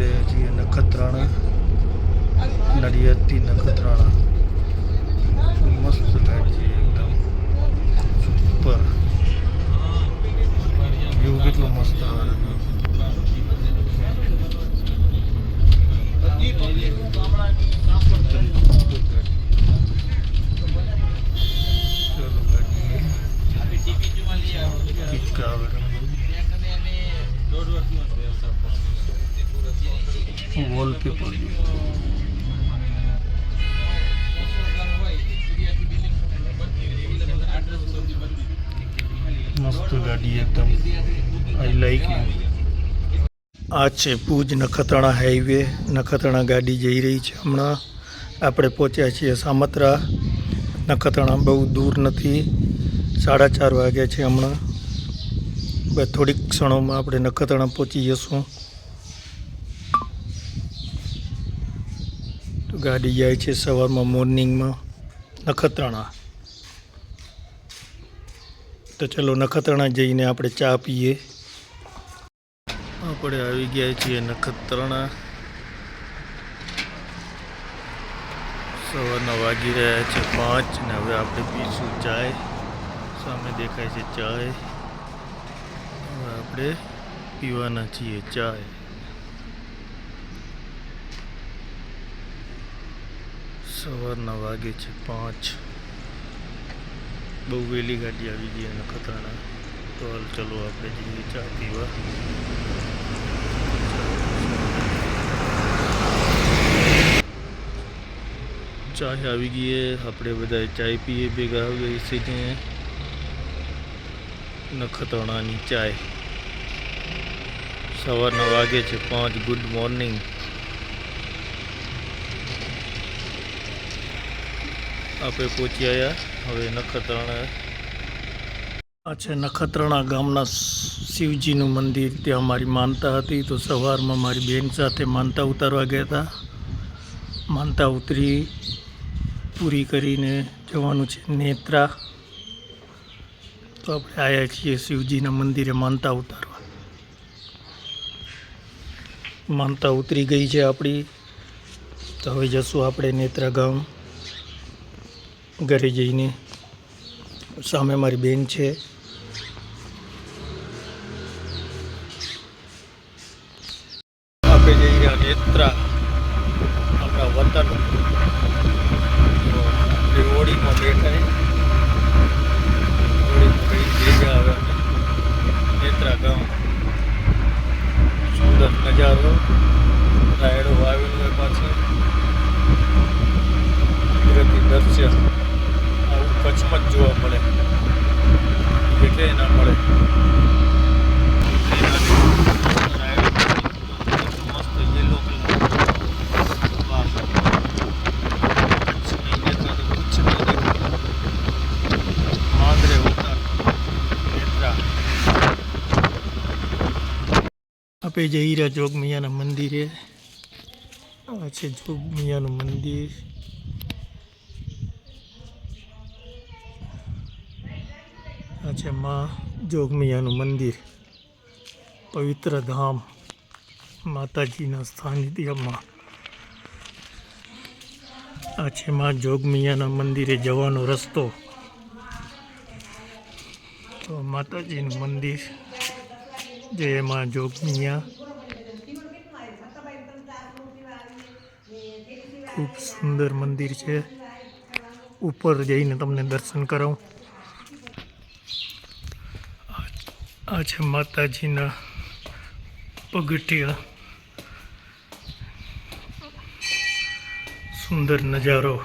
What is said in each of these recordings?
રહ્યા છીએ નખત્રાણા નડિયાદથી નખત્રાણા મસ્ત ગાડી છે એકદમ. સુપર વ્યૂ કેટલો મસ્ત આવે એકદમ આઈ લાઈક આ છે ભુજ નખત્રાણા હાઈવે. નખત્રાણા ગાડી જઈ રહી છે હમણાં. આપણે પહોંચ્યા છીએ સામત્રા. નખત્રાણા બહુ દૂર નથી. સાડા ચાર વાગ્યા છે હમણાં. થોડીક ક્ષણોમાં આપણે નખત્રાણા પહોંચી જશું. ગાડી જાય છે સવારમાં મોર્નિંગમાં. નખત્રાણા. તો ચલો નખત્રાણા જઈને આપણે ચા પીએ. આપણે આવી ગયા છીએ નખત્રાણા. સવારના વાગી રહ્યા છે પાંચ ને હવે આપણે પીશું ચાય. સામે દેખાય છે ચાય. હવે આપણે પીવાના છીએ ચાય. સવારના વાગે છે પાંચ. બહુ વહેલી ગાડી આવી ગઈ અને ખતરનાક. તો હાલ ચલો આપણે જઈએ ચા પીવા. ચાય આવી ગઈ આપણે બધા ચાય પીએ, ભેગા આવી છીએ નખત્રાણાની ચાય. સવારના વાગે છે પાંચ. Good morning. આપણે પહોંચી આવ્યા હવે નખત્રાણા. આ છે નખત્રાણા ગામના શિવજીનું મંદિર. ત્યાં મારી માનતા હતી, તો સવારમાં મારી બેન સાથે માનતા ઉતારવા ગયા હતા. માનતા ઉતરી, પૂરી કરીને જવાનું છે નેત્રા. તો આપણે આવ્યા છીએ શિવજીના મંદિરે માનતા ઉતારવા. માનતા ઉતરી ગઈ છે આપણી. તો હવે જશું આપણે નેત્રા ગામ. ઘરે જઈને સામે મારી બેન છે. આપણે જઈ રહ્યા નેત્રા, આપણા વતન હોળીમાં બેઠા હોળીમાં કઈ ભેગા આવે નેત્રા ગામ. સુંદર નજારો રાયડો વાવેલો હોય પાછળ કુદરતી દ્રશ્ય આવું કચ્છમાં જ જોવા મળે એટલે ના મળે મસ્ત યલો કલર વાહ કચ્છની નેત્રા તો કચ્છની નેત્રા. માંદરે ઉતાર નેત્રા આપણે જે હીરા જોગ મૈયાના મંદિરે આ છે જોગ મૈયાનું મંદિર. આ છે મા જોગ મૈયાનું મંદિર. પવિત્ર ધામ માતાજીના સાનિધ્યમાં. આ છે માં જોગમિયાના મંદિરે જવાનો રસ્તો. તો માતાજીનું મંદિર. જય માં જોગમિયા ખૂબ સુંદર મંદિર છે. ઉપર જઈને તમને દર્શન કરાવું. આ છે માતાજીના પગથિયા. સુંદર નજારો.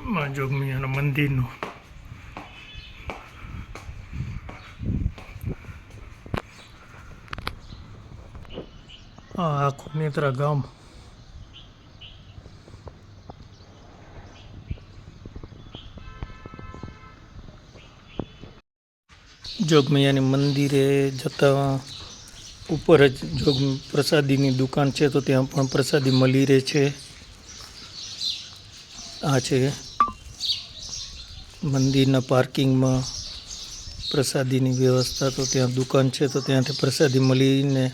માં જોગમિયાના મંદિરનો. આખું નેત્રા ગામ જોગમૈયાની મંદિરે જતા ઉપર જ જોગ પ્રસાદીની દુકાન છે, તો ત્યાં પણ પ્રસાદી મળી રહે છે. આ છે મંદિરના પાર્કિંગમાં પ્રસાદીની વ્યવસ્થા, તો ત્યાં દુકાન છે, તો ત્યાંથી પ્રસાદી મળીને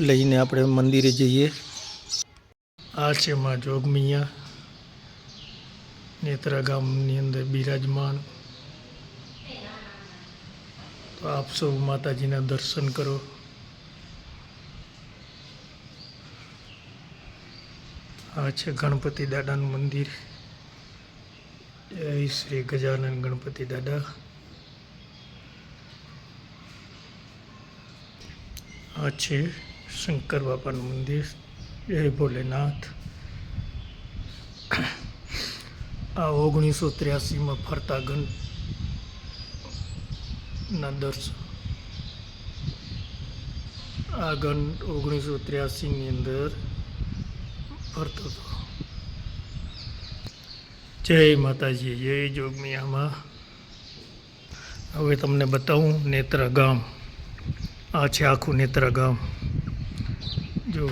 લઈને આપણે મંદિરે જઈએ. આ છે માં જોગમિયા, નેત્રા ગામની અંદર બિરાજમાન. તો આપ સૌ માતાજીના દર્શન કરો. આ છે ગણપતિ દાદાનું મંદિર. જય શ્રી ગજાનંદ ગણપતિ દાદા. આ છે શંકર બાપાનું મંદિર. જય ભોલેનાથ. આ ઓગણીસો ત્ર્યાસીમાં ફરતા ગણ ના દર્શન આ ગણ ઓગણીસો ત્ર્યાસીની અંદર ફરતો હતો. જય માતાજી, જય જોગમિયામાં. હવે તમને બતાવું નેત્રા ગામ આ છે આખું નેત્રા ગામ જો,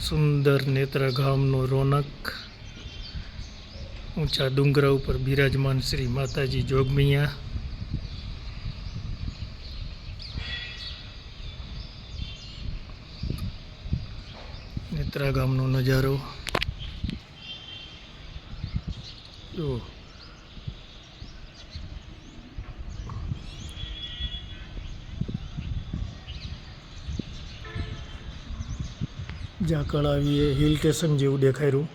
સુંદર નેત્રા ગામનો રોનક, ઊંચા ડુંગરા ઉપર બિરાજમાન શ્રી માતાજી જોગમિયા, નેત્રા ગામનો નજારો. જુઓ ઝાકળ આવીએ, હિલ સ્ટેશન જેવું દેખાય રહ્યું.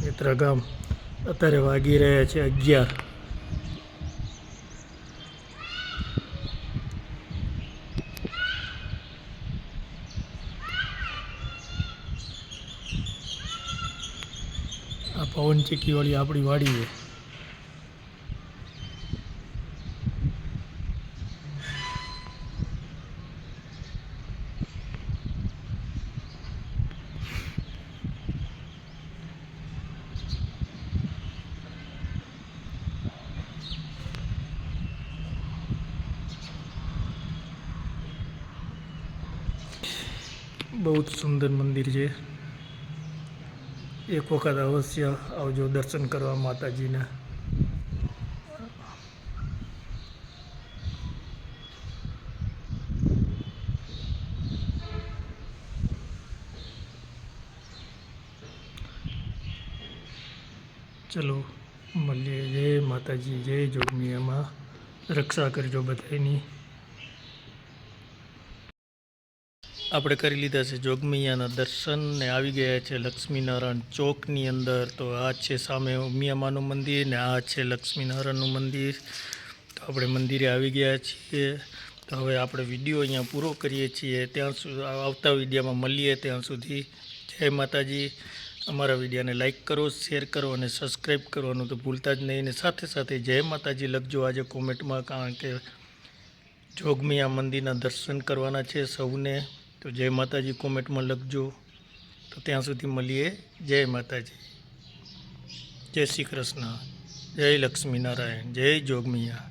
નેત્રા ગામ અત્યારે વાગી રહ્યા છે અગિયાર. આ પવન ચીકીવાળી આપણી વાડી છે. બહુ જ સુંદર મંદિર છે. એક વખત અવશ્ય આવજો દર્શન કરવા માતાજીના. ચલો, મળીએ. જય માતાજી, જય જોગમિયામાં. રક્ષા કરજો બધાની આપણે કરી લીધા છે. જોગમૈયાના દર્શન ને આવી ગયા છે લક્ષ્મીનારાયણ ચોકની અંદર. તો આ છે સામે ઉમિયામાનું મંદિર ને આ છે લક્ષ્મીનારાયણનું મંદિર. તો આપણે મંદિરે આવી ગયા છીએ. તો હવે આપણે વીડિયો અહીંયા પૂરો કરીએ છીએ. ત્યાં સુધી આવતા વિડીયામાં મળીએ ત્યાં સુધી. જય માતાજી. અમારા વિડીયાને લાઇક કરો, શેર કરો અને સબસ્ક્રાઈબ કરવાનું તો ભૂલતા જ નહીં. ને સાથે સાથે જય માતાજી લખજો આજે કોમેન્ટમાં, કારણ કે જોગમિયા મંદિરના દર્શન કરવાના છે સૌને. તો જય માતાજી કોમેન્ટમાં લખજો. તો ત્યાં સુધી મળીએ. જય માતાજી. જય શ્રી કૃષ્ણ. જય લક્ષ્મીનારાયણ જય જોગમિયા.